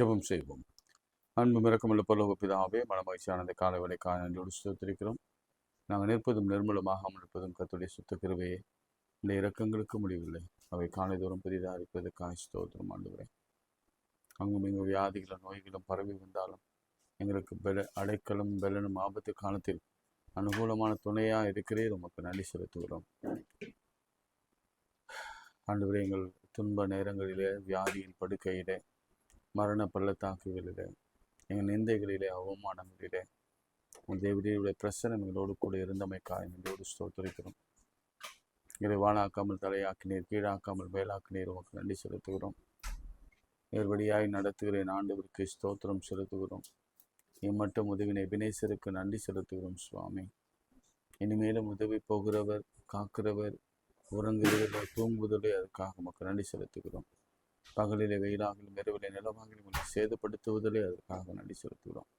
ஜபம் செய்வோம். அன்பு மிறக்கமுள்ள பல்லோக பிதாவே மனமகிழ்ச்சியான அந்த காலை வேலைக்காக நன்றியோடு சுத்திருக்கிறோம் நாங்கள் நிற்பதும் நிர்மலமாக நிற்பதும் கத்துடைய சுத்த இந்த இரக்கங்களுக்கு முடிவில்லை. அவை காலை தூரம் பெரிதாக இருப்பதற்காக ஸ்தோத்திரம் ஆண்டுகிறேன் அங்கும் இங்கு வியாதிகளும் நோய்களும் பரவி வந்தாலும் எங்களுக்கு பெல அடைக்கலும் பெலனும் ஆபத்து காலத்தில் அனுகூலமான துணையாக இருக்கிறே உமக்கு நன்றி செலுத்துகிறோம். ஆண்டு எங்கள் துன்ப நேரங்களிலே வியாதியின் படுக்கையிலே மரண பள்ளத்தாக்குகளிலே எங்கள் நிந்தைகளிலே அவமானங்களிலே உன் தேவதையுடைய பிரசனம் எங்களோடு கூட இருந்தமைக்காக எங்களோடு ஸ்தோத்தரிக்கிறோம். எங்களை வாழாக்காமல் தலையாக்கினீர் கீழாக்காமல் மேலாக்கினீர் உமக்கு நன்றி செலுத்துகிறோம். நேர்வழியாய் நடத்துகிறேன் ஆண்டவருக்கு ஸ்தோத்திரம் செலுத்துகிறோம். இம்மட்டும் உதவினை வினேசருக்கு நன்றி செலுத்துகிறோம் சுவாமி. இனிமேலும் உதவி போகிறவர் காக்கிறவர் உறங்குகிறவர் தூங்குவதில்லை அதுக்காக மக்கள் நன்றி செலுத்துகிறோம். பகலிலே வெயிலாகிலும் இரவிலே நிலவாகிலும் உங்களை சேதப்படுத்துவதிலே அதற்காக நன்றி செலுத்துகிறோம்.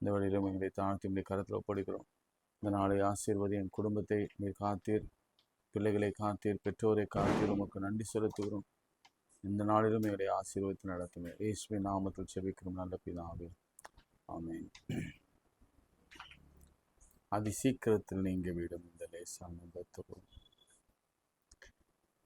இந்த வழியிலும் எங்களை தாழ்த்தி உங்களை கருத்தில் ஒப்படைக்கிறோம். இந்த நாளை ஆசீர்வதி என் குடும்பத்தை நீர் காத்தீர் பிள்ளைகளை காத்தீர் பெற்றோரை காத்தீர் உமக்கு நன்றி செலுத்துகிறோம். இந்த நாளிலும் எங்களை ஆசீர்வதித்து நடத்துமே. இயேசுவின் நாமத்தில் செபிக்கிறோம் நல்ல பிதாவே. ஆமேன். அதி சீக்கிரத்தில் நீங்க விடும் இந்த லேசான பத்துவம்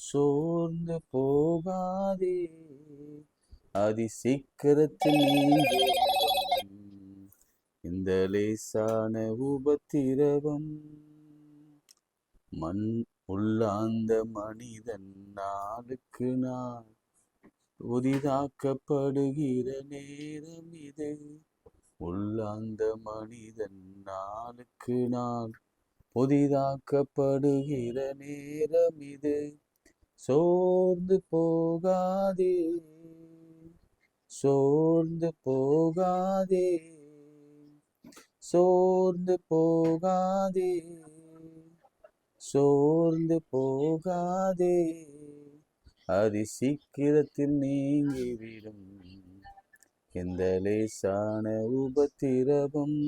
சோர்ந்து போகாதே. அதி சீக்கிரத்தில் இந்த லேசான உபத்திரவம். மண் உள்ளாந்த மனிதன் நாளுக்கு நாள் புதிதாக்கப்படுகிற நேரம் இது. உள்ளாந்த மனிதன் நாளுக்கு நாள் புதிதாக்கப்படுகிற நேரம் இது. சோர்ந்து போகாதே. சோர்ந்து போகாதே. சோர்ந்து போகாதே. சோர்ந்து போகாதே. அதி சீக்கிரத்தில் நீங்கிவிடும் எந்த லேசான உபத்திரவம்.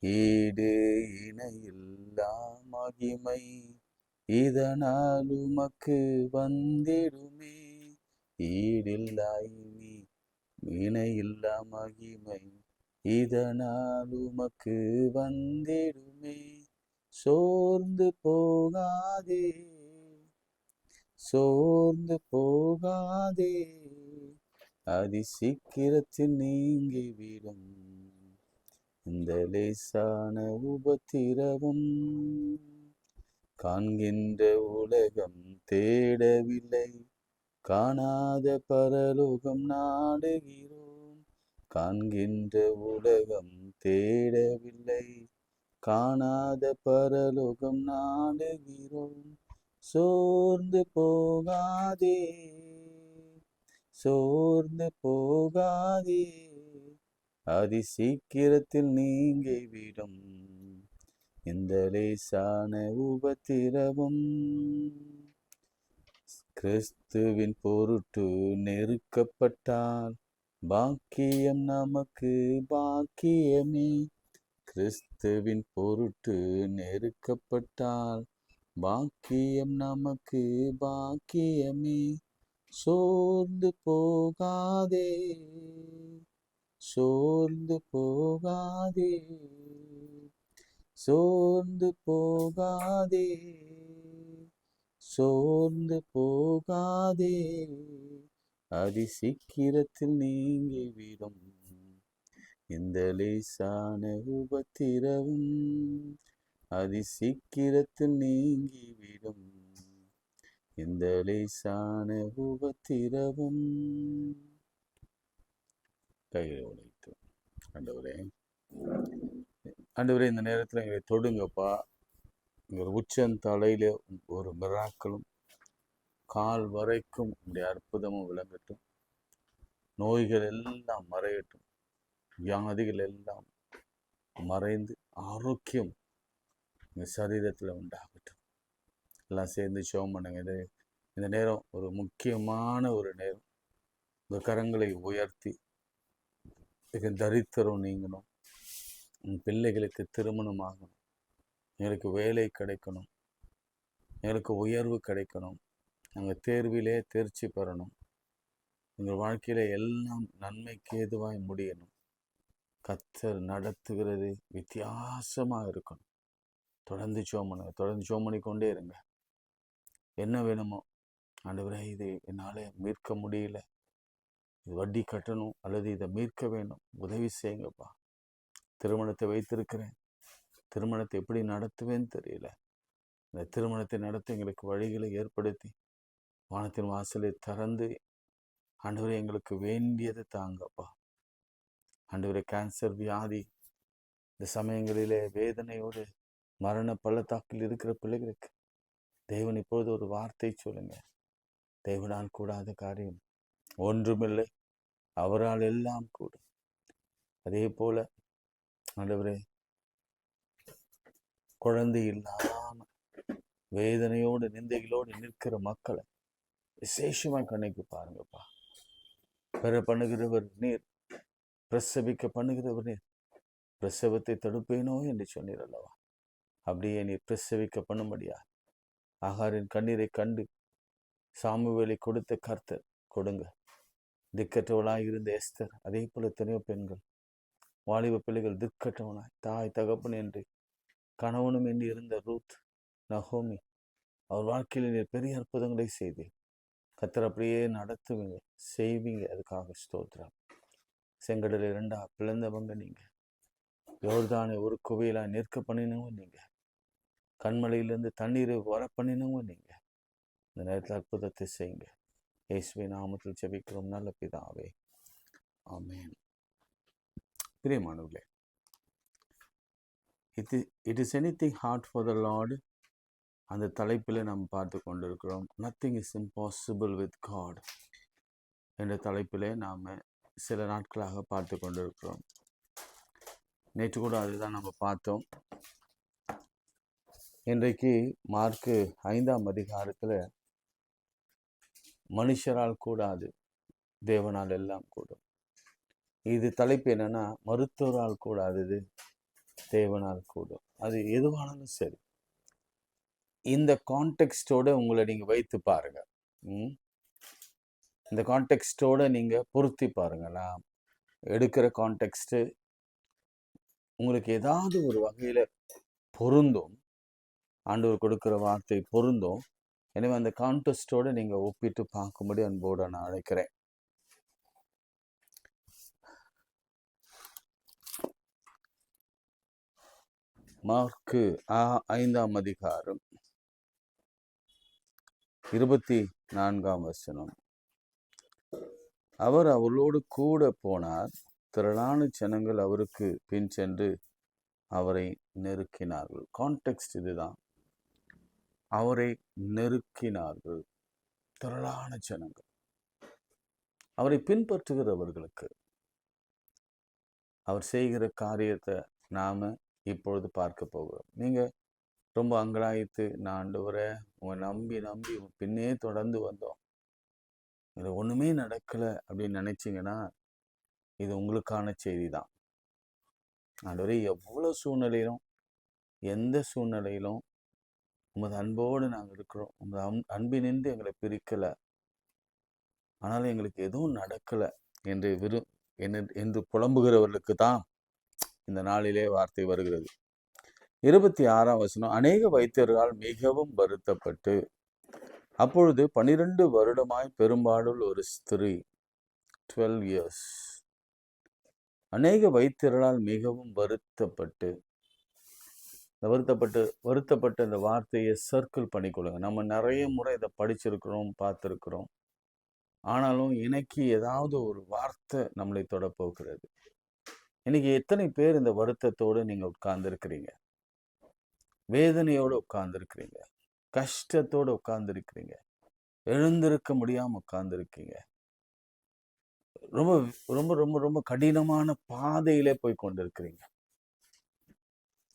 ஈடு இணையில்லா மகிமை. இதனால் உமக்கு வந்திடுமே. ஈடில்லாய் நீ இணையில்லா மகிமை. இதனால் உமக்கு வந்திடுமே. சோர்ந்து போகாதே. சோர்ந்து போகாதே. அதி சீக்கிரத்தில் நீங்கிவிடும். இந்த லேசான உபத்திரவம். காண்கின்ற உலகம் தேடவில்லை. காணாத பரலோகம் நாடுகிறோம். காண்கின்ற உலகம் தேடவில்லை. காணாத பரலோகம் நாடுகிறோம். சோர்ந்து போகாதே. சோர்ந்து போகாதே. அதி சீக்கிரத்தில் நீங்கிவிடும் எந்த லேசான உபத்திரவும்? கிறிஸ்துவின் பொருட்டு நெருக்கப்பட்டால் பாக்கியம் நமக்கு பாக்கியமே. கிறிஸ்துவின் பொருட்டு நெருக்கப்பட்டால் பாக்கியம் நமக்கு பாக்கியமே. சோர்ந்து போகாதே சோர்ந்து போகாதே. சோர்ந்து போகாதே சோர்ந்து போகாதே. அதி சீக்கிரத்தில் நீங்கிவிடும் இந்த லேசான உபத்திரவும். அதி சீக்கிரத்தில் நீங்கிவிடும் இந்த லேசான உபத்திரவும். கைகளை உடைத்து ஆண்டவரே ஆண்டவரே இந்த நேரத்தில் எங்களை தொடுங்கப்பா. எங்கள் உச்சந்தலையில் ஒரு மிராக்களும் கால் வரைக்கும் உடைய அற்புதமும் விளங்கட்டும். நோய்கள் எல்லாம் மறையட்டும். வியாதிகள் எல்லாம் மறைந்து ஆரோக்கியம் எங்கள் சரீரத்தில் உண்டாகட்டும். எல்லாம் சேர்ந்து ஷோம் பண்ணுங்க. இது இந்த நேரம் ஒரு முக்கியமான ஒரு நேரம். இந்த கரங்களை உயர்த்தி தரித்திரம் நீங்கணும். உன் பிள்ளைகளுக்கு திருமணம் ஆகணும் எங்களுக்கு வேலை கிடைக்கணும். எங்களுக்கு உயர்வு கிடைக்கணும். நாங்கள் தேர்விலே தேர்ச்சி பெறணும். எங்கள் வாழ்க்கையில் எல்லாம் நன்மைக்கு ஏதுவாய் முடியணும். கத்தர் நடத்துகிறது வித்தியாசமாக இருக்கணும். தொடர்ந்து சோமனை தொடர்ந்து சோமனி கொண்டே இருங்க. என்ன வேணுமோ ஆண்டவரே இது என்னால் மீட்க முடியல. இது வட்டி கட்டணும் அல்லது இதை மீட்க வேணும். உதவி செய்யுங்கப்பா. திருமணத்தை வைத்திருக்கிறேன். திருமணத்தை எப்படி நடத்துவேன்னு தெரியல. இந்த திருமணத்தை நடத்த எங்களுக்கு வழிகளை ஏற்படுத்தி வானத்தின் வாசலை திறந்து ஆண்டவரே எங்களுக்கு வேண்டியதை தாங்கப்பா. ஆண்டவரே கேன்சர் வியாதி இந்த சமயங்களிலே வேதனையோடு மரண பள்ளத்தாக்கில் இருக்கிற பிள்ளைகளுக்கு தேவன் இப்பொழுது ஒரு வார்த்தை சொல்லுங்க. தேவனால் கூடாத காரியம் ஒன்றுமில்லை. அவரால் எல்லாம் கூடும். அதே போல நல்லவரே குழந்தை இல்லாம வேதனையோடு நிந்தைகளோடு நிற்கிற மக்களை விசேஷமா கண்ணைக்கு பாருங்கப்பா. பெற பண்ணுகிறவர் நீர் பிரசவிக்க பண்ணுகிறவர் நீர். பிரசவத்தை தடுப்பேனோ என்று சொன்னீர் அல்லவா அப்படியே நீர் பிரசவிக்க பண்ணும்படியா ஆகாரின் கண்ணீரை கண்டு சாமுவேலை கொடுத்த கர்த்தர் கொடுங்க. திக்கற்றவளாக இருந்த எஸ்தர் அதே போல எத்தனையோ பெண்கள் வாலிப பிள்ளைகள் திக்கற்றவனாய் தாய் தகப்பன் என்று கணவனும் என்று இருந்த ரூத் நஹோமி அவர் வாழ்க்கையில் நீர் பெரிய அற்புதங்களை செய்தீர். கத்தர் அப்படியே நடத்துவீங்க செய்வீங்க. அதுக்காக ஸ்தோத்திரம். செங்கடல் இரண்டா பிளந்தவங்க நீங்கள் யோர்தானை ஒரு குவையிலாக நிற்க பண்ணினவங்க நீங்கள் கண்மலையிலேருந்து தண்ணீரை வர பண்ணினவங்க நீங்கள் இந்த நேரத்தில் அற்புதத்தை செய்யுங்க. இயேசுவை நாமத்தில் ஜெபிக்கிறோம். நல்ல பிதாவே. ஆமேன். பிரியமானவர்களே இது it is anything hard for the lord அந்த தலைப்பில் நாம் பார்த்து கொண்டிருக்கிறோம். Nothing is impossible with God என்ற தலைப்பிலே நாம் சில நாட்களாக பார்த்து கொண்டிருக்கிறோம். நேற்று கூட அதுதான் நம்ம பார்த்தோம். இன்றைக்கு மார்க்கு ஐந்தாம் அதிகாரத்தில் மனுஷரால் கூடாது தேவனால் எல்லாம் கூடும். இது தலைப்பு என்னன்னா மருத்துவரால் கூடாதது தேவனால் கூடும். அது எதுவானாலும் சரி. இந்த கான்டெக்ஸ்டோட உங்களை நீங்கள் வைத்து பாருங்க. ம்? இந்த கான்டெக்ஸ்டோட நீங்கள் பொருத்தி பாருங்களா? எடுக்கிற கான்டெக்ஸ்ட்டு உங்களுக்கு ஏதாவது ஒரு வகையில் பொருந்தும். ஆண்டவர் கொடுக்குற வார்த்தை பொருந்தும். எனவே அந்த கான்டெஸ்டோட நீங்கள் ஒப்பிட்டு பார்க்கும்படி அன்போடு நான் அழைக்கிறேன். மார்க்கு ஆ- ஐந்தாம் அதிகாரம். இருபத்தி நான்காம் வசனம். அவர் அவளோடு கூட போனார். திரளான ஜனங்கள் அவருக்கு பின் சென்று அவரை நெருக்கினார்கள். கான்டெக்ஸ்ட் இதுதான். அவரை நெருக்கினார்கள். திரளான ஜனங்கள். அவரை பின்பற்றுகிறவர்களுக்கு. அவர் செய்கிற காரியத்தை நாம இப்பொழுது பார்க்க போகிறோம். நீங்கள் ரொம்ப அங்கலாய்த்து நான் ஆண்டவரே உங்களை நம்பி நம்பி உன் பின்னே தொடர்ந்து வந்தோம். இது ஒன்றுமே நடக்கலை அப்படின்னு நினச்சிங்கன்னா இது உங்களுக்கான செய்தி தான் ஆண்டவரே எவ்வளோ சூழ்நிலையிலும் எந்த சூழ்நிலையிலும் உமது அன்போடு நாங்கள் இருக்கிறோம். உமது அன் அன்பினின்று எங்களை பிரிக்கலை. ஆனாலும் எங்களுக்கு எதுவும் நடக்கலை என்று விரு என்று புலம்புகிறவர்களுக்கு தான் இந்த நாளிலே வார்த்தை வருகிறது. இருபத்தி ஆறாம் வசனம் அநேக வைத்தியர்களால் மிகவும் வருத்தப்பட்டு அப்பொழுது பனிரெண்டு வருடமாய் பெரும்பாலுள் ஒரு ஸ்திரீ டுவெல் இயர்ஸ். அநேக வைத்தியர்களால் மிகவும் வருத்தப்பட்டு இந்த வருத்தப்பட்டு வருத்தப்பட்ட இந்த வார்த்தையை சர்க்கிள் பண்ணிக்கொள்ளுங்க. நம்ம நிறைய முறை இதை படிச்சிருக்கிறோம் பார்த்துருக்குறோம். ஆனாலும் இன்னைக்கு ஏதாவது ஒரு வார்த்தை நம்மளை தொட போகிறது இன்னைக்கு எத்தனை பேர் இந்த வருத்தத்தோடு நீங்க உட்கார்ந்துருக்கிறீங்க? வேதனையோடு உட்கார்ந்துருக்கிறீங்க. கஷ்டத்தோடு உட்கார்ந்துருக்கிறீங்க. எழுந்திருக்க முடியாம உட்கார்ந்துருக்கீங்க. ரொம்ப ரொம்ப ரொம்ப ரொம்ப கடினமான பாதையிலே போய் கொண்டிருக்கிறீங்க.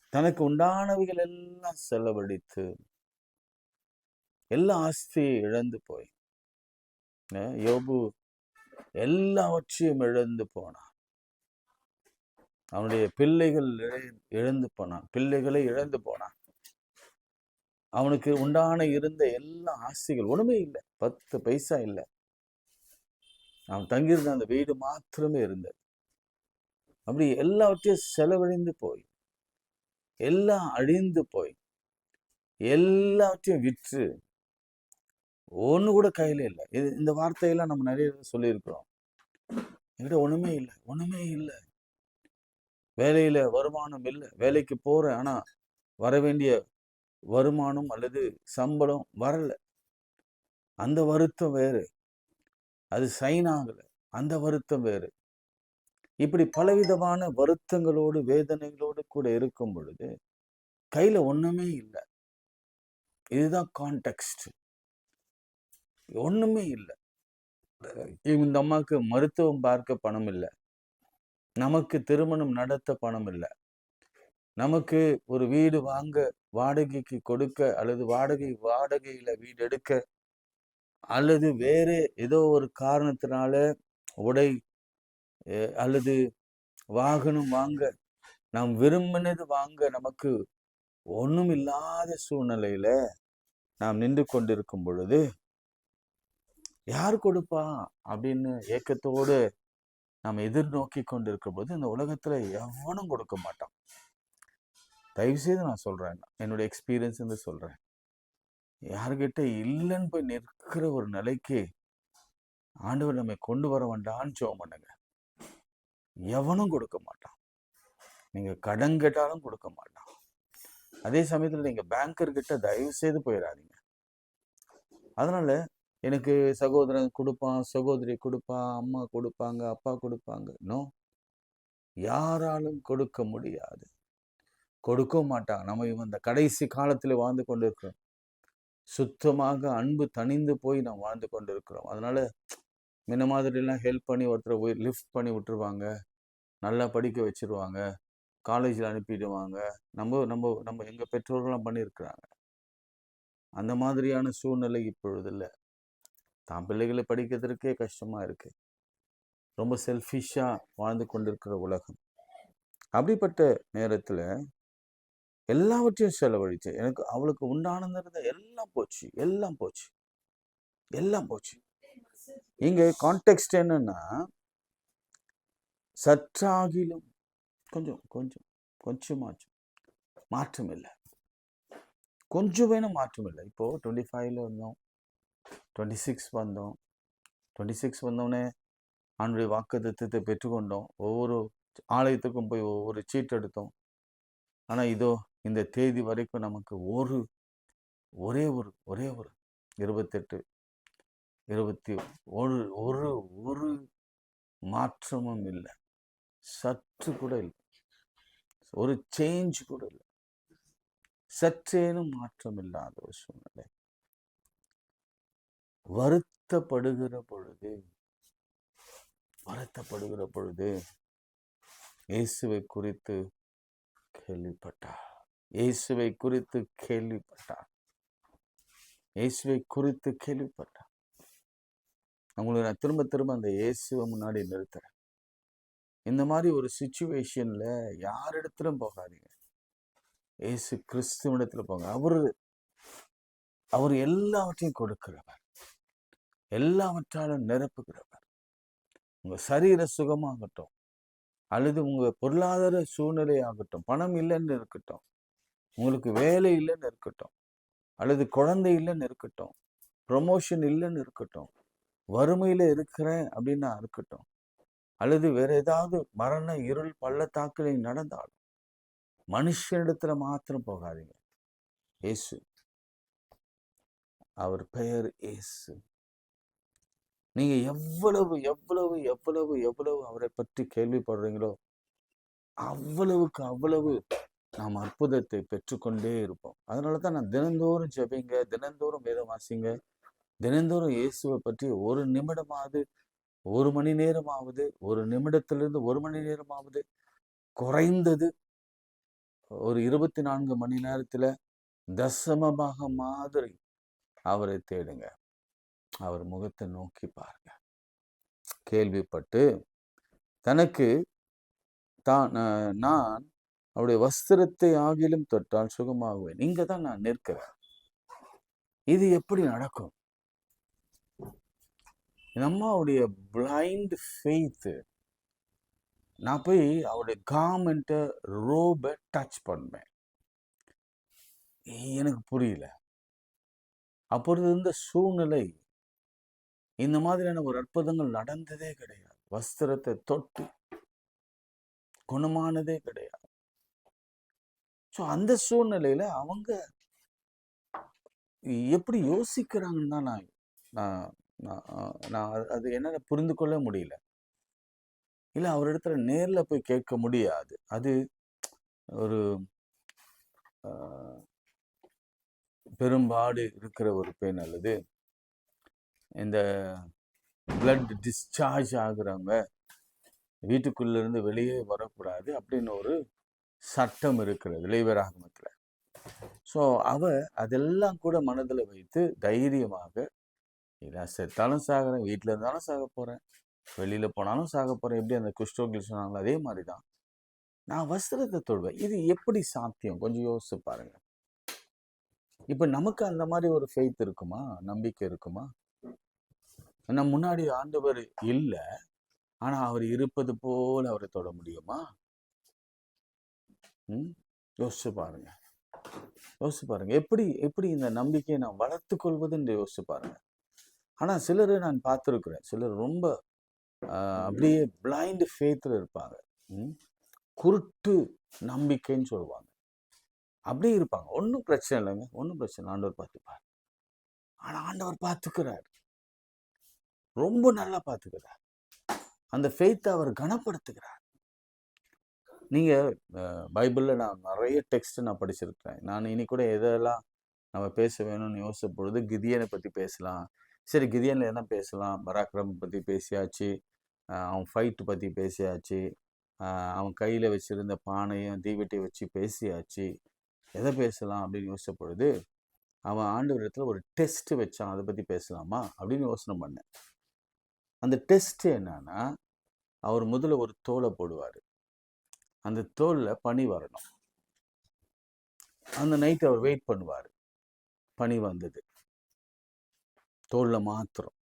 தனக்கு உண்டானவைகள் எல்லாம் செலவழித்து எல்லா ஆஸ்தியை இழந்து போய் அஹ் யோபு எல்லாவற்றையும் இழந்து போனான். அவனுடைய பிள்ளைகள் இழந்து போனான். பிள்ளைகளை இழந்து போனான். அவனுக்கு உண்டான இருந்த எல்லா ஆசைகள் ஒண்ணுமே இல்லை. பத்து பைசா இல்லை. அவன் தங்கியிருந்த அந்த வீடு மாத்திரமே இருந்தது. அப்படி எல்லாவற்றையும் செலவழிந்து போய் எல்லாம் அழிந்து போய் எல்லாவற்றையும் விற்று ஒன்று கூட கையில இல்லை. இது இந்த வார்த்தையெல்லாம் நம்ம நிறைய சொல்லியிருக்கிறோம். என்கிட்ட ஒண்ணுமே இல்லை ஒண்ணுமே இல்லை. வேலையில வருமானம் இல்லை. வேலைக்கு போறேன். ஆனா வர வேண்டிய வருமானம் அல்லது சம்பளம் வரல. அந்த வருத்தம் வேறு. அது சைன் ஆகல. அந்த வருத்தம் வேறு. இப்படி பலவிதமான வருத்தங்களோடு வேதனைகளோடு கூட இருக்கும் பொழுது கையில ஒண்ணுமே இல்லை. இதுதான் கான்டெக்ஸ்ட் ஒண்ணுமே இல்லை. இந்த அம்மாவுக்கு மருத்துவம் பார்க்க பணம் இல்லை. நமக்கு திருமணம் நடத்த பணம் இல்லை. நமக்கு ஒரு வீடு வாங்க வாடகைக்கு கொடுக்க அல்லது வாடகை வாடகையில வீடு எடுக்க அல்லது வேறு ஏதோ ஒரு காரணத்தினால உடை அல்லது வாகனம் வாங்க நாம் விரும்பினது வாங்க நமக்கு ஒண்ணும் இல்லாத சூழ்நிலையில நாம் நின்று கொண்டிருக்கும் பொழுது யார் கொடுப்பா? அப்படின்னு ஏக்கத்தோடு நாம் எதிர்நோக்கி கொண்டிருக்கும் போது இந்த உலகத்தில் எவனும் கொடுக்க மாட்டான். தயவுசெய்து நான் சொல்கிறேன் என்னுடைய எக்ஸ்பீரியன்ஸ் வந்து சொல்கிறேன் யார்கிட்ட இல்லைன்னு போய் நிற்கிற ஒரு நிலைக்கு ஆண்டவர் நம்மை கொண்டு வர வேண்டான்னு ஜெபம் பண்ணுங்க. எவனும் கொடுக்க மாட்டான். நீங்கள் கடன் கேட்டாலும் கொடுக்க மாட்டான். அதே சமயத்தில் நீங்கள் பேங்கர்கிட்ட தயவு செய்து போயிடாதீங்க. அதனால எனக்கு சகோதரன் கொடுப்பான் சகோதரி கொடுப்பான் அம்மா கொடுப்பாங்க அப்பா கொடுப்பாங்க. நோ. யாராலும் கொடுக்க முடியாது. கொடுக்க மாட்டாங்க. நம்ம இவன் இந்த கடைசி காலத்தில் வாழ்ந்து கொண்டிருக்கிறோம். சுத்தமாக அன்பு தணிந்து போய் நாம் வாழ்ந்து கொண்டிருக்கிறோம். அதனால முன்ன மாதிரிலாம் ஹெல்ப் பண்ணி ஒருத்தரை போய் லிஃப்ட் பண்ணி விட்டுருவாங்க. நல்லா படிக்க வச்சிருவாங்க. காலேஜில் அனுப்பிடுவாங்க. நம்ம நம்ம நம்ம எங்கள் பெற்றோர்கள்லாம் பண்ணியிருக்கிறாங்க. அந்த மாதிரியான சூழ்நிலை இப்பொழுது இல்லை தான் பிள்ளைகளை படிக்கிறதுக்கே கஷ்டமாக இருக்குது ரொம்ப செல்ஃபிஷாக வாழ்ந்து கொண்டிருக்கிற உலகம். அப்படிப்பட்ட நேரத்தில் எல்லாவற்றையும் செலவழிச்சு எனக்கு அவளுக்கு உண்டானது எல்லாம் போச்சு எல்லாம் போச்சு எல்லாம் போச்சு. இங்கே கான்டெக்ட் என்னன்னா சற்றாகிலும் கொஞ்சம் கொஞ்சம் கொஞ்சமாச்சும் மாற்றம் இல்லை. கொஞ்சம் வேணும் மாற்றம் இல்லை. இப்போ டுவெண்ட்டி ஃபைவ்ல இருந்தோம். டுவெண்ட்டி சிக்ஸ் வந்தோம். டுவெண்ட்டி சிக்ஸ் வந்தோடனே ஆண்டுடைய வாக்குத்தத்தை பெற்றுக்கொண்டோம். ஒவ்வொரு ஆலயத்துக்கும் போய் ஒவ்வொரு சீட் எடுத்தோம். ஆனால் இதோ இந்த தேதி வரைக்கும் நமக்கு ஒரு ஒரே ஒரு ஒரே ஒரு இருபத்தெட்டு இருபத்தி ஒரு ஒரு ஒரு மாற்றமும் இல்லை. சற்று கூட இல்லை. ஒரு சேஞ்ச் கூட இல்லை. சற்றேனும் மாற்றம் இல்லாத ஒரு சூழ்நிலை. வருத்தப்படுகிற பொழுது வருத்தப்படுகிற பொழுது இயேசுவை குறித்து கேள்விப்பட்டார். இயேசுவை குறித்து கேள்விப்பட்டார். இயேசுவை குறித்து கேள்விப்பட்டார். உங்களுக்கு நான் திரும்ப திரும்ப அந்த இயேசுவை முன்னாடி நிறுத்துறேன். இந்த மாதிரி ஒரு சுச்சுவேஷன்ல யார் இடத்துல போகாதீங்க. இயேசு கிறிஸ்துவனிடத்துல போங்க. அவரு அவர் எல்லாவற்றையும் கொடுக்கிறவர். எல்லாவற்றாலும் நிரப்புகிறவர். உங்க சரீர சுகமாகட்டும் அல்லது உங்க பொருளாதார சூழ்நிலை ஆகட்டும் பணம் இல்லைன்னு இருக்கட்டும் உங்களுக்கு வேலை இல்லைன்னு இருக்கட்டும் அல்லது குழந்தை இல்லைன்னு இருக்கட்டும் ப்ரொமோஷன் இல்லைன்னு இருக்கட்டும் வறுமையில இருக்கிறேன் அப்படின்னா இருக்கட்டும் அல்லது வேற ஏதாவது மரண இருள் பள்ளத்தாக்கில் நடந்தாலும் மனுஷனிடத்துல மாத்திரம் போகாதீங்க. இயேசு. அவர் பெயர் இயேசு. நீங்க எவ்வளவு எவ்வளவு எவ்வளவு எவ்வளவு அவரை பற்றி கேள்விப்படுறீங்களோ அவ்வளவுக்கு அவ்வளவு நாம் அற்புதத்தை பெற்றுக்கொண்டே இருப்போம். அதனால தான் நான் தினந்தோறும் ஜெபிங்க தினந்தோறும் வேதம் வாசிங்க தினந்தோறும் இயேசுவை பற்றி ஒரு நிமிடமாவது ஒரு மணி நேரமாவது ஒரு நிமிடத்திலிருந்து ஒரு மணி நேரமாவது குறைந்தது ஒரு இருபத்தி நான்கு மணி நேரத்தில் தசமமாக மாதிரி அவரை தேடுங்க. அவர் முகத்தை நோக்கி பாருங்க. கேள்விப்பட்டு தனக்கு தான் நான் அவருடைய வஸ்திரத்தை ஆகிலும் தொட்டால் சுகமாகுவேன். இங்கே தான் நான் நிற்கிறேன். இது எப்படி நடக்கும்? என் அம்மாவுடைய பிளைண்ட் ஃபெய்த்து நான் போய் அவருடைய கார்மெண்ட்டை ரோபை டச் பண்ணேன் எனக்கு புரியல. அப்பொழுது இருந்த சூழ்நிலை இந்த மாதிரியான ஒரு அற்புதங்கள் நடந்ததே கிடையாது. வஸ்திரத்தை தொட்டு குணமானதே கிடையாது. ஸோ அந்த சூழ்நிலையில அவங்க எப்படி யோசிக்கிறாங்கன்னு தான் நான் நான் நான் நான் அது- அது புரிந்து கொள்ள முடியல. இல்ல அவரிடத்துல நேரில் போய் கேட்க முடியாது. அது ஒரு பெரும்பாடு இருக்கிற ஒரு பெண் அல்லது இந்த பிளட் டிஸ்சார்ஜ் ஆகுறவங்க வீட்டுக்குள்ளேருந்து வெளியே வரக்கூடாது அப்படின்னு ஒரு சட்டம் இருக்கிறது லேபராகமத்துல ஸோ அவ அதெல்லாம் கூட மனதில் வைத்து தைரியமாக இதாக செத்தாலும் சாகிறேன் வீட்டில் இருந்தாலும் சாக போகிறேன் வெளியில் போனாலும் சாக போகிறேன் எப்படி அந்த குஷ்டோக்கில் சொன்னாங்களோ அதே மாதிரி தான் நான் வஸ்திரத்தை தொடுவேன். இது எப்படி சாத்தியம்? கொஞ்சம் யோசிச்சு பாருங்க. இப்போ நமக்கு அந்த மாதிரி ஒரு ஃபெய்த் இருக்குமா? நம்பிக்கை இருக்குமா? ஆனால் முன்னாடி ஆண்டவர் இல்ல. ஆனா அவர் இருப்பது போல அவரை தொட முடியுமா? ம். யோசிச்சு பாருங்க. யோசிச்சு பாருங்க. எப்படி எப்படி இந்த நம்பிக்கையை நான் வளர்த்து கொள்வதுன்னு யோசிச்சு பாருங்க. ஆனா சிலரை நான் பார்த்துருக்குறேன். சிலர் ரொம்ப அப்படியே பிளைண்ட் ஃபேத்தில் இருப்பாங்க. குருட்டு நம்பிக்கைன்னு சொல்லுவாங்க. அப்படியே இருப்பாங்க. ஒன்றும் பிரச்சனை இல்லைங்க. ஒன்றும் பிரச்சனை இல்லை. ஆண்டவர் பார்த்துப்பார். ஆனால் ஆண்டவர் பார்த்துக்கிறார். ரொம்ப நல்லா பார்த்துக்கிறார். அந்த ஃபெய்த்தை அவர் கனப்படுத்துகிறார். நீங்கள் பைபிளில் நான் நிறைய டெக்ஸ்ட் நான் படிச்சிருக்கிறேன். நான் இனி கூட எதெல்லாம் நம்ம பேச வேணும்னு யோசிச்ச பொழுது கிதியனை பற்றி பேசலாம். சரி கிதியனில் என்ன பேசலாம்? பராக்கிரம் பற்றி பேசியாச்சு. அவன் ஃபைட்டு பற்றி பேசியாச்சு. அவன் கையில் வச்சுருந்த பானையும் தீவெட்டியை வச்சு பேசியாச்சு. எதை பேசலாம் அப்படின்னு யோசிச்ச பொழுது அவன் ஆண்டு ஆண்டவரிடத்துல ஒரு டெஸ்ட் வச்சான். அதை பற்றி பேசலாமா? அப்படின்னு யோசனை பண்ணேன். அந்த டெஸ்ட் என்னன்னா அவர் முதல்ல ஒரு தோலை போடுவார். அந்த தோலில் பனி வரணும். அந்த நைட் அவர் வெயிட் பண்ணுவார். பனி வந்தது. தோலில் மாத்திரம்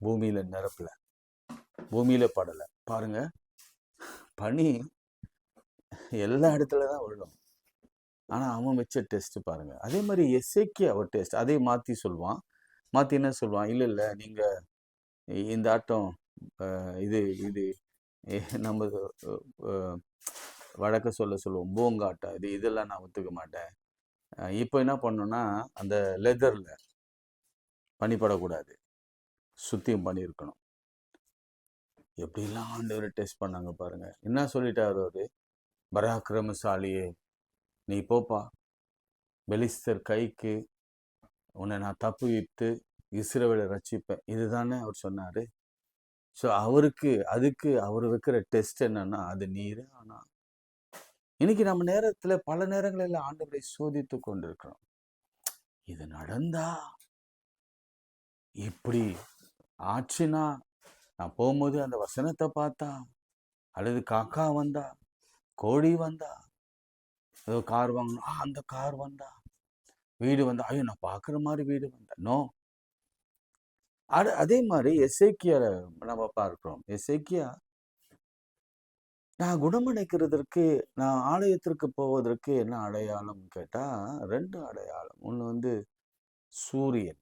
பூமியில் நிரப்பல. பூமியில் படலை. பாருங்க. பனி எல்லா இடத்துல தான் விழும். ஆனால் அவன் வச்ச டெஸ்ட் பாருங்க. அதே மாதிரி எஸ்ஏக்கு அவர் டெஸ்ட் அதே மாற்றி சொல்லுவான். மாற்றி என்ன சொல்லுவான்? இல்லை இல்லை நீங்கள் இந்த ஆட்டம் இது இது எ- நம்ம வழக்க சொல்ல சொல்லுவோம். பூங்காட்டம் இது இதெல்லாம் நான் ஒத்துக்க மாட்டேன். இப்போ என்ன பண்ணோம்னா அந்த லெதரில் பனிப்படக்கூடாது சுத்தியும் பண்ணியிருக்கணும். எப்படிலாம் ஆண்டவர் டெஸ்ட் பண்ணாங்க பாருங்க. என்ன சொல்லிட்டாரு அவரு? பராக்கிரமசாலியே நீ போப்பா. பெலிஸ்தர் கைக்கு உன்னை நான் தப்பு விட்டு இஸ்ரவேலை ரட்சிப்பேன். இதுதானே அவர் சொன்னாரு. ஸோ அவருக்கு அதுக்கு அவர் வைக்கிற டெஸ்ட் என்னன்னா அது நீர் ஆனா. இன்னைக்கு நம்ம நேரத்துல பல நேரங்களில் ஆண்டவரை சோதித்து கொண்டிருக்கிறோம். இது நடந்தா? இப்படி ஆச்சுனா நான் போகும்போது அந்த வசனத்தை பார்த்தா அல்லது காக்கா வந்தா கோழி வந்தா ஏதோ கார் வாங்கணும் அந்த கார் வந்தா வீடு வந்தா ஐயோ நான் பார்க்குற மாதிரி வீடு வந்தேன் நோ அது அதே மாதிரி எசேக்கியா நம்ம பார்க்கிறோம். எசேக்கியா நான் குணமடைக்கிறதற்கு நான் ஆலயத்திற்கு போவதற்கு என்ன அடையாளம்? கேட்டால் ரெண்டு அடையாளம். ஒன்று வந்து சூரியன்.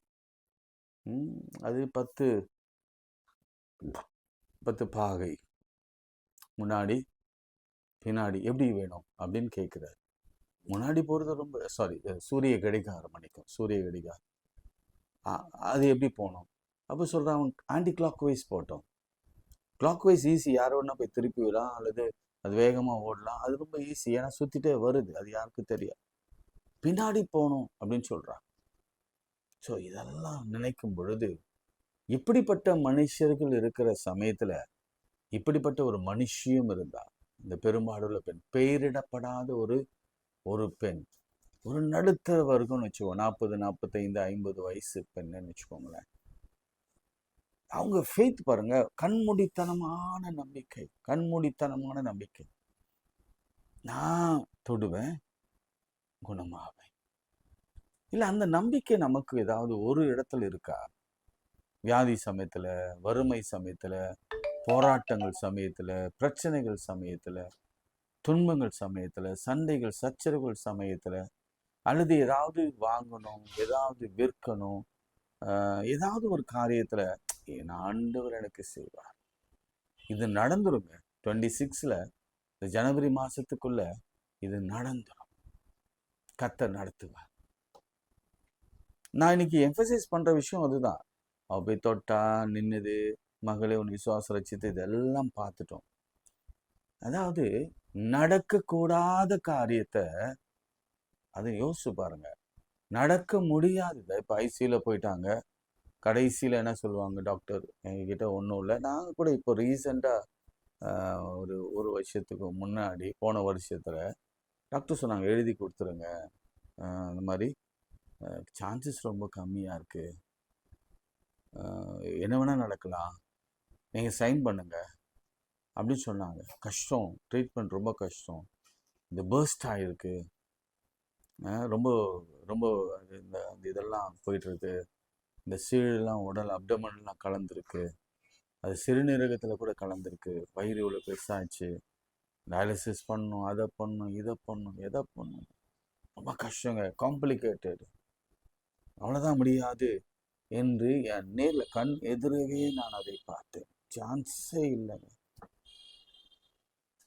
அது பத்து பத்து பாகை. முன்னாடி பின்னாடி எப்படி வேணும் அப்படின்னு கேட்குறாரு. முன்னாடி போகிறது ரொம்ப சாரி சூரிய கடிகாரம் மணிக்கும் சூரிய கடிகாரம். அது எப்படி போகணும்? அப்போ சொல்கிறான் அவன் ஆன்டி கிளாக் வைஸ் போட்டோம் கிளாக் வைஸ் ஈஸி யார் வேணா போய் திருப்பி விடலாம் அல்லது அது வேகமாக ஓடலாம் அது ரொம்ப ஈஸி ஏன்னா சுற்றிட்டே வருது அது யாருக்கும் தெரியாது. பின்னாடி போகணும் அப்படின்னு சொல்கிறான் ஸோ இதெல்லாம் நினைக்கும் பொழுது இப்படிப்பட்ட மனுஷர்கள் இருக்கிற சமயத்தில் இப்படிப்பட்ட ஒரு மனுஷியும் இருந்தா இந்த பெரும்பாடுள்ள பெண் பெயரிடப்படாத ஒரு ஒரு பெண் ஒரு நடுத்தர வர்க்கம்னு வச்சுக்கோ நாற்பது நாற்பத்தைந்து ஐம்பது வயசு பெண்ணுன்னு வச்சுக்கோங்களேன். அவங்க ஃபெய்த் பாருங்க கண்மூடித்தனமான நம்பிக்கை கண்மூடித்தனமான நம்பிக்கை. நான் தொடுவேன் குணமாவேன். இல்லை அந்த நம்பிக்கை நமக்கு ஏதாவது ஒரு இடத்துல இருக்கா? வியாதி சமயத்தில் வறுமை சமயத்தில் போராட்டங்கள் சமயத்தில் பிரச்சனைகள் சமயத்தில் துன்பங்கள் சமயத்தில் சண்டைகள் சச்சரவுகள் சமயத்தில் அல்லது ஏதாவது வாங்கணும் ஏதாவது விற்கணும் ஏதாவது ஒரு காரியத்தில் என் ஆண்டவர் எனக்கு செய்வார். இது நடந்துருங்க. டுவெண்ட்டி சிக்ஸ்ல இந்த ஜனவரி மாசத்துக்குள்ள இது நடந்துரும். கத்தை நடத்துவார். நான் இன்னைக்கு எம்ஃபசைஸ் பண்ற விஷயம் அதுதான். அவ போய் தொட்டா நின்னுது மகளே உன் விசுவாச ரச்சித்து இதெல்லாம் பார்த்துட்டோம். அதாவது நடக்கக்கூடாத காரியத்தை அதை யோசிச்சு பாருங்க. நடக்க முடியாது இப்போ ஐசியில் போயிட்டாங்க. கடைசியில் என்ன சொல்லுவாங்க டாக்டர் எங்ககிட்ட ஒன்றும் இல்லை. நாங்கள் கூட இப்போ ரீசெண்டாக ஒரு ஒரு வருஷத்துக்கு முன்னாடி போன வருஷத்தில் டாக்டர் சொன்னாங்க எழுதி கொடுத்துருங்க. இந்த மாதிரி சான்சஸ் ரொம்ப கம்மியாக இருக்குது என்ன வேணால் நடக்கலாம். நீங்கள் சைன் பண்ணுங்க. அப்படின்னு சொன்னாங்க. கஷ்டம். ட்ரீட்மெண்ட் ரொம்ப கஷ்டம். இந்த பேர்ஸ்ட் ஆகிருக்கு ரொம்ப ரொம்ப இந்த அந்த இதெல்லாம் போயிட்டுருக்கு இந்த சீழெல்லாம் உடல் அப்டமன்லாம் கலந்துருக்கு. அது சிறுநீரகத்தில் கூட கலந்துருக்கு. வயிறு இவ்வளோ பெருசாச்சு. டயாலிசிஸ் பண்ணும் அதை பண்ணும் இதை பண்ணும் எதை பண்ணும். ரொம்ப கஷ்டங்க. காம்ப்ளிகேட்டட் அவ்வளோதான் முடியாது என்று என் நேரில் கண் எதிரவே நான் அதை பார்த்தேன். சான்ஸே இல்லைங்க.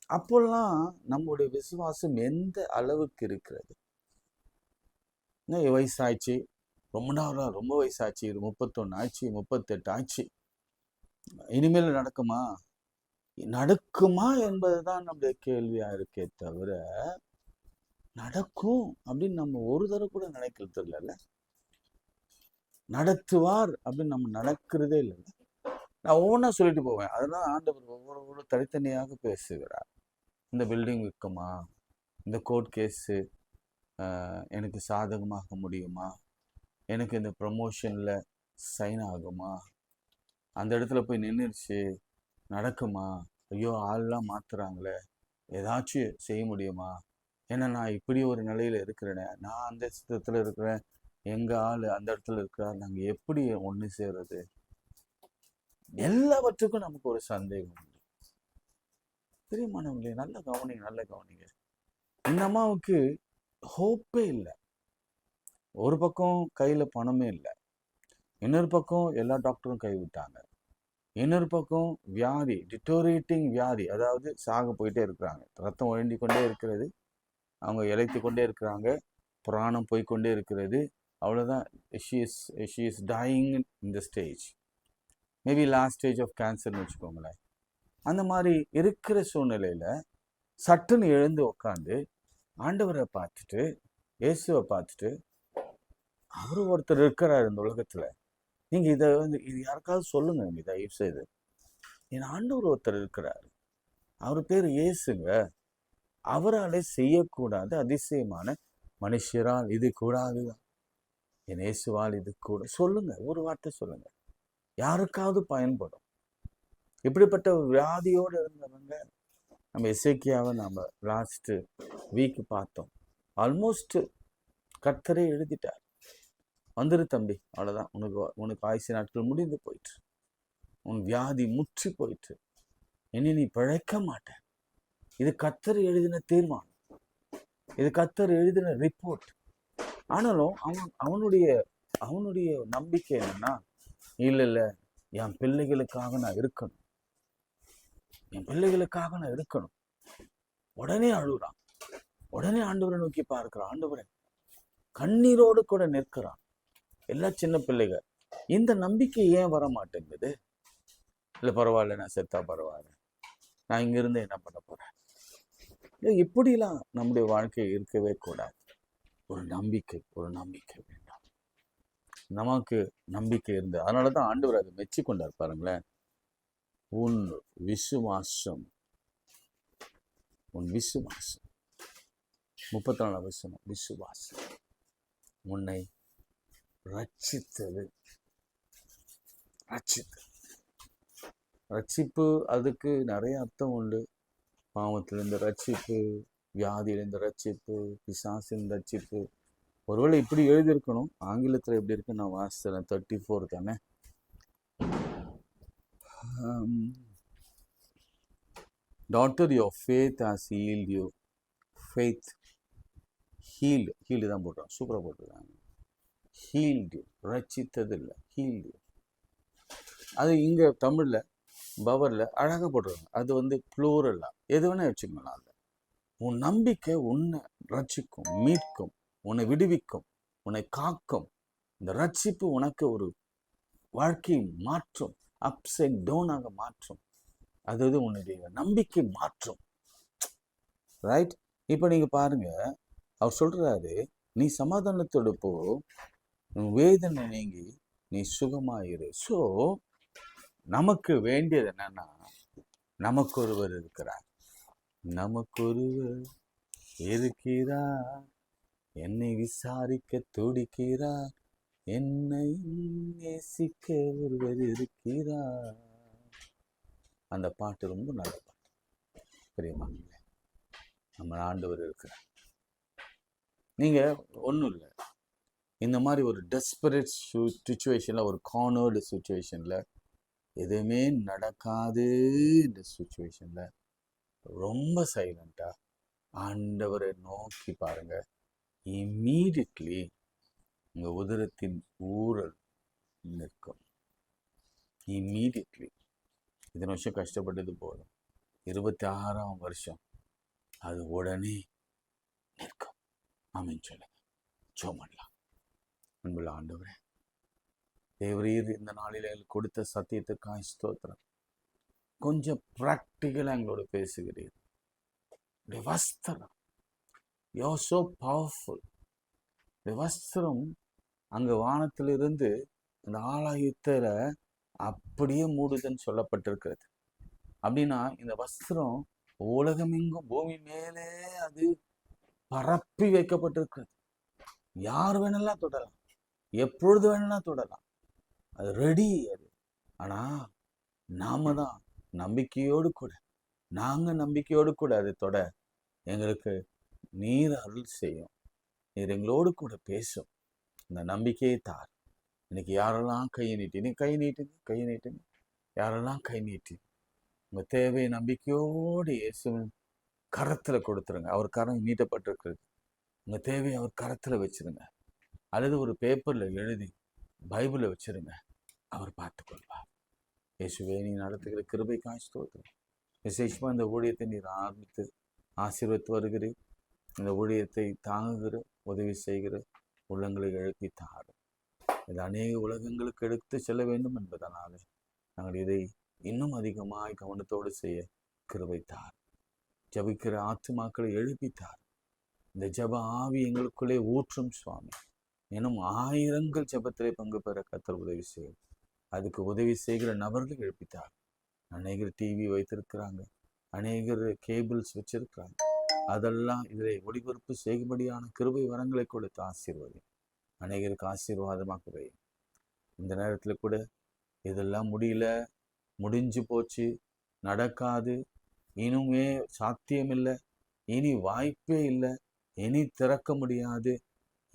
அப்போல்லாம் நம்முடைய விசுவாசம் எந்த அளவுக்கு இருக்கிறது? வயசாயிடுச்சு? ரொம்ப நாளாக ரொம்ப வயசாச்சு. இது முப்பத்தொன்று ஆச்சு முப்பத்தெட்டு ஆச்சு. இனிமேல் நடக்குமா? நடக்குமா என்பதுதான் நம்முடைய கேள்வியா இருக்கே தவிர நடக்கும் அப்படின்னு நம்ம ஒரு தடவை கூட நினைக்கிறது இல்லைல்ல. நடத்துவார் அப்படின்னு நம்ம நடக்கிறதே இல்லைல்ல. நான் ஒவ்வொன்றா சொல்லிட்டு போவேன். அதெல்லாம் ஆண்டவர் ஒவ்வொரு தனித்தனியாக பேசுகிறார். இந்த பில்டிங் விற்குமா இந்த கோர்ட் கேஸு எனக்கு சாதகமாக முடியுமா? எனக்கு இந்த ப்ரமோஷனில் சைன் ஆகுமா? அந்த இடத்துல போய் நின்றுடுச்சு நடக்குமா? ஐயோ ஆள்லாம் மாற்றுறாங்களே ஏதாச்சும் செய்ய முடியுமா? ஏன்னா நான் இப்படி ஒரு நிலையில் இருக்கிறேனே நான் அந்த சித்தத்தில் இருக்கிறேன் எங்கள் ஆள் அந்த இடத்துல இருக்கிறார் நாங்கள் எப்படி ஒன்று சேர்றது? எல்லாவற்றுக்கும் நமக்கு ஒரு சந்தேகம் உண்டு. பிரியமானவங்களே நல்ல கவனிங்க நல்ல கவனிங்க. இந்த அம்மாவுக்கு ஹோப்பே இல்லை. ஒரு பக்கம் கையில் பணமே இல்லை. இன்னொரு பக்கம் எல்லா டாக்டரும் கைவிட்டாங்க இன்னொரு பக்கம் வியாதி டிட்டோரேட்டிங் வியாதி அதாவது சாக போயிட்டே இருக்கிறாங்க. ரத்தம் ஒழிந்து கொண்டே இருக்கிறது. அவங்க இழைத்து கொண்டே இருக்கிறாங்க. புராணம் போய்க்கொண்டே இருக்கிறது. அவ்வளோதான் she is she is dying இந்த stage maybe last stage of கேன்சர்னு வச்சுக்கோங்களேன். அந்த மாதிரி இருக்கிற சூழ்நிலையில் சட்டுன்னு எழுந்து உக்காந்து ஆண்டவரை பார்த்துட்டு இயேசுவை பார்த்துட்டு அவர் ஒருத்தர் இருக்கிறார் இந்த உலகத்தில். நீங்கள் இதை வந்து இது யாருக்காவது சொல்லுங்க நீங்க தயவு செய்து. என் ஆண்டவர் ஒருத்தர் இருக்கிறார். அவர் பேர் இயேசுங்க. அவராலே செய்யக்கூடாத அதிசயமான மனுஷரால் இது கூடாதுதான். என் இயேசுவால் இது கூட சொல்லுங்க ஒரு வார்த்தை சொல்லுங்க. யாருக்காவது பயன்படும். இப்படிப்பட்ட வியாதியோடு இருந்தவங்க நம்ம இசைக்கியாவை நம்ம லாஸ்ட் வீக் பார்த்தோம். ஆல்மோஸ்ட் கர்த்தரே எழுதிட்டார். வந்துரு தம்பி. அவ்வளோதான் உனக்கு உனக்கு ஆயுசு நாட்கள் முடிந்து போயிட்டு உன் வியாதி முற்றி போயிட்டு இனி நீ பிழைக்க மாட்ட. இது கத்தர் எழுதின தீர்மானம். இது கத்தர் எழுதின ரிப்போர்ட் ஆனாலும் அவன் அவனுடைய அவனுடைய நம்பிக்கை என்னன்னா இல்லை இல்லை. என் பிள்ளைகளுக்காக நான் இருக்கணும். என் பிள்ளைகளுக்காக நான் இருக்கணும். உடனே அழுகுறான். உடனே ஆண்டவரை நோக்கி பார்க்கிறான். ஆண்டவரை கண்ணீரோடு கூட நிற்கிறான். எல்லா சின்ன பிள்ளைகள். இந்த நம்பிக்கை ஏன் வர மாட்டேங்குது இல்லை பரவாயில்ல நான் செத்தா பரவாயில்ல. நான் இங்கிருந்து என்ன பண்ண போறேன்? இல்லை இப்படிலாம் நம்முடைய வாழ்க்கை இருக்கவே கூடாது. ஒரு நம்பிக்கை ஒரு நம்பிக்கை வேண்டாம். நமக்கு நம்பிக்கை இருந்தது அதனால தான் ஆண்டவர் அதை மெச்சு கொண்டார் பாருங்களேன். உன் விசுவாசம் உன் விசுவாசம். முப்பத்தி நாலாம் வசனம் விசுவாசம். உன்னை ரட்சித்தது ரட்சித்தது ரட்சிப்பு அதுக்கு நிறைய அர்த்தம் உண்டு. பாவத்திலிருந்து ரட்சிப்பு வியாதியிலிருந்து ரட்சிப்பு பிசாசின் ரட்சிப்பு ஒருவேளை இப்படி எழுதியிருக்கணும். ஆங்கிலத்தில் எப்படி இருக்கு? நான் வாசித்தேன். தேர்ட்டி ஃபோர் தானே doctor your faith has healed you faith healed healed தான் போட்டுருக்காங்க சூப்பராக போட்டிருக்காங்க ஹீல்டு ரட்சித்தது இல்லை ஹீல்டு. அது இங்கே தமிழில் பவரில் அழகாக போடுறாங்க அது வந்து ப்ளூரலாக எது வேணால் வச்சுக்கணும் அதில். உன் நம்பிக்கை உன்னை ரட்சிக்கும் மீட்கும் உன்னை விடுவிக்கும் உன்னை காக்கும். இந்த ரட்சிப்பு உனக்கு ஒரு வாழ்க்கையை மாற்றும். அப்சைட் டவுனாக மாற்றும். அதாவது உன்னுடைய நம்பிக்கை மாற்றும். ரைட் இப்போ நீங்கள் பாருங்க. அவர் சொல்கிறாரு நீ சமாதானத்தோடு போ. உன் வேதனை நீங்கி நீ சுகமாயிரு. ஸோ நமக்கு வேண்டியது என்னன்னா நமக்கு ஒருவர் இருக்கிறார். நமக்கு ஒருவர் இருக்கிறார். என்னை விசாரிக்க துடிக்கிறார். என்னை நேசிக்க ஒருவர் இருக்கிறார். அந்த பாட்டு ரொம்ப நல்ல பாட்டு. பிரியமாங்களே நம்ம ஆண்டவர் இருக்கிறார். நீங்கள் ஒன்றும் இல்லை. இந்த மாதிரி ஒரு டெஸ்பரேட் சுச்சுவேஷனில் ஒரு கார்னர்டு சுச்சுவேஷனில் எதுவுமே நடக்காது இந்த சுச்சுவேஷனில் ரொம்ப சைலண்ட்டாக ஆண்டவரை நோக்கி பாருங்கள் இம்மீடியட்லி உங்கள் உதரத்தின் ஊரல் நிற்கும். இம்மீடியட்லி இத்தனை வருஷம் கஷ்டப்பட்டது போதும். இருபத்தி ஆறாம் வருஷம் அது உடனே நிற்கும். ஆமென் சொல்லுங்க. ஜெபம் பண்ணலாம். அன்புள்ள ஆண்டவரே. தேவரீர் இந்த நாளில் எங்களுக்கு கொடுத்த சத்தியத்துக்காய் ஸ்தோத்திரம். கொஞ்சம் ப்ராக்டிக்கலாக எங்களோட பேசுகிறீர். வஸ்திரம். யோ சோ பவர்ஃபுல் விவஸ்திரம் வஸ்திரம் அங்கே வானத்திலிருந்து அந்த ஆலயத்தில் அப்படியே மூடுதுன்னு சொல்லப்பட்டிருக்கிறது. அப்படின்னா இந்த வஸ்திரம் உலகமெங்கும் பூமி மேலே அது பரப்பி வைக்கப்பட்டிருக்கிறது. யார் வேணாலும் தொடலாம் எப்பொழுது வேணா தொடலாம். அது ரெடி அது. ஆனா நாம தான் நம்பிக்கையோடு கூட நாங்க நம்பிக்கையோடு கூட அதை தொட எங்களுக்கு நீர் அருள் செய்யும். நீர் எங்களோடு கூட பேசும். இந்த நம்பிக்கையை தார். இன்னைக்கு யாரெல்லாம் கையை நீட்டி நீ கை நீட்டுங்க கை நீட்டுங்க யாரெல்லாம் கை நீட்டி உங்க தேவையை நம்பிக்கையோடு இயேசுவின் கரத்துல கொடுத்துருங்க. அவர் கரம் நீட்டப்பட்டிருக்கிறது. உங்க தேவையை அவர் கரத்துல வச்சிருங்க. அல்லது ஒரு பேப்பரில் எழுதி பைபிளை வச்சிருங்க. அவர் பார்த்துக்கொள்வார் இயேசுவே நீ நடத்துகிற கிருபை காஞ்சு தோற்று விசேஷமாக இந்த ஊழியத்தை நீர் ஆரம்பித்து ஆசீர்வத்து வருகிறீர். இந்த ஊழியத்தை தாங்குகிற உதவி செய்கிற உள்ளங்களை எழுப்பி தாரும். இது அநேக உலகங்களுக்கு எடுத்து செல்ல வேண்டும் என்பதனாலே நாங்கள் இதை இன்னும் அதிகமாய் கவனத்தோடு செய்ய கிருபை தார் ஜபிக்கிற ஆத்துமாக்களை எழுப்பித்தார் இந்த ஜப ஆவி எங்களுக்குள்ளே ஊற்றும் சுவாமி. இன்னும் ஆயிரங்கள் ஜபத்திலே பங்கு பெற கத்தர் உதவி செய்யும். அதுக்கு உதவி செய்கிற நபர்கள் எழுப்பித்தார். அநேகர் டிவி வைத்திருக்கிறாங்க. அநேகர் கேபிள்ஸ் வச்சிருக்கிறாங்க. அதெல்லாம் இதில் ஒளிபரப்பு செய்யும்படியான கிருபை வரங்களை கொடுத்து ஆசீர்வதி அநேகருக்கு ஆசீர்வாதமாக இந்த நேரத்தில் கூட இதெல்லாம் முடியல முடிஞ்சு போச்சு நடக்காது இனிமே சாத்தியமில்லை இனி வாய்ப்பே இல்லை இனி திறக்க முடியாது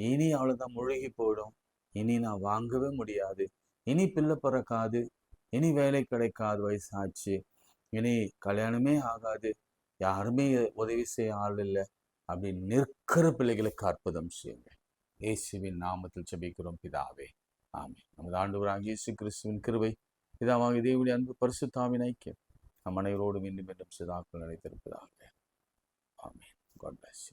இனி அவ்வளோதான் முழுகி போயிடும் இனி நான் வாங்கவே முடியாது. இனி பிள்ளை பிறக்காது. இனி வேலை கிடைக்காது வயசாச்சு. இனி கல்யாணமே ஆகாது. யாருமே உதவி செய்ய ஆள் இல்லை. அப்படி நிற்கிற பிள்ளைகளுக்கு அற்புதம் செய்யுங்க. இயேசுவின் நாமத்தில் செபிக்கிறோம் பிதாவே. ஆமே நமது ஆண்டவராக இயேசு கிறிஸ்துவின் கிருவை பிதாவாக தேவனுடைய அன்பு பரிசுத்தாவின் ஐக்கியம் நம் அனைவரோடு மீண்டும் மீண்டும் சிதாக்கள் நினைத்திருப்பதாக. ஆமே காட் பிளஸ்